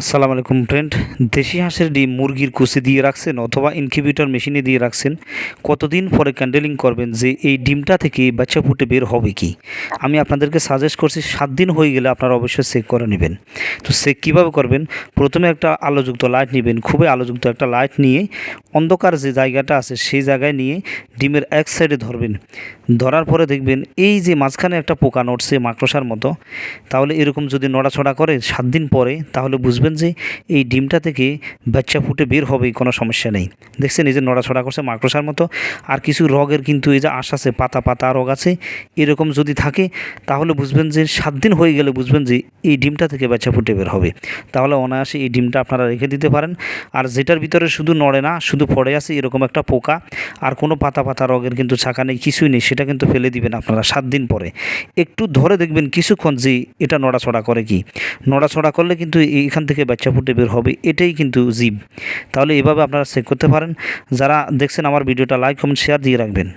আসসালামু আলাইকুম ফ্রেন্ড দেশি হাঁসের ডিম মুরগির কুচি দিয়ে রাখছেন অথবা ইনকিউবেটর মেশিনে দিয়ে রাখছেন। কতদিন পরে ক্যান্ডেলিং করবেন যে এই ডিমটা থেকে বাচ্চা ফুটে বের হবে কি? আমি আপনাদেরকে সাজেস্ট করছি সাত দিন হয়ে গেলে আপনারা অবশ্যই চেক করে নেবেন। তো চেক কীভাবে করবেন? প্রথমে একটা আলোযুক্ত লাইট নেবেন, খুবই আলোযুক্ত একটা লাইট নিয়ে অন্ধকার যে জায়গাটা আছে সেই জায়গায় নিয়ে ডিমের এক সাইডে ধরবেন। ধরার পরে দেখবেন এই যে মাঝখানে একটা পোকা নড়ছে মাকড়সার মতো। তাহলে এরকম যদি নড়াছড়া করে সাত দিন পরে, তাহলে বুঝবেন যে এই ডিমটা থেকে বাচ্চা ফুটে বের হবে কোনো সমস্যা নেই। দেখছেন এই যে নড়াছড়া করছে মাকড়সার মতো, আর কিছু রগের কিন্তু এই যে আশ আছে, পাতা পাতা রগ আছে, এরকম যদি থাকে, তাহলে বুঝবেন যে সাত দিন হয়ে গেলে বুঝবেন যে এই ডিমটা থেকে বাচ্চা ফুটে বের হবে। তাহলে অনায়াসে এই ডিমটা আপনারা রেখে দিতে পারেন। আর যেটার ভিতরে শুধু নড়ে না, শুধু পড়ে আছে এরকম একটা পোকা, আর কোনো পাতা পাতা রগের কিন্তু ছাকা নেই, কিছুই নেই, সেটা কিন্তু ফেলে দিবেন আপনারা সাত দিন পরে। একটু ধরে দেখবেন কিছুক্ষণ যে এটা নড়াছড়া করে কি। নড়াছড়া করলে কিন্তু এইখান থেকে বাচ্চা ফুটে বের হবে, এটাই কিন্তু জীব। তাহলে এভাবে আপনারা চেক করতে পারেন। যারা দেখছেন আমার ভিডিওটা লাইক কমেন্ট শেয়ার দিয়ে রাখবেন।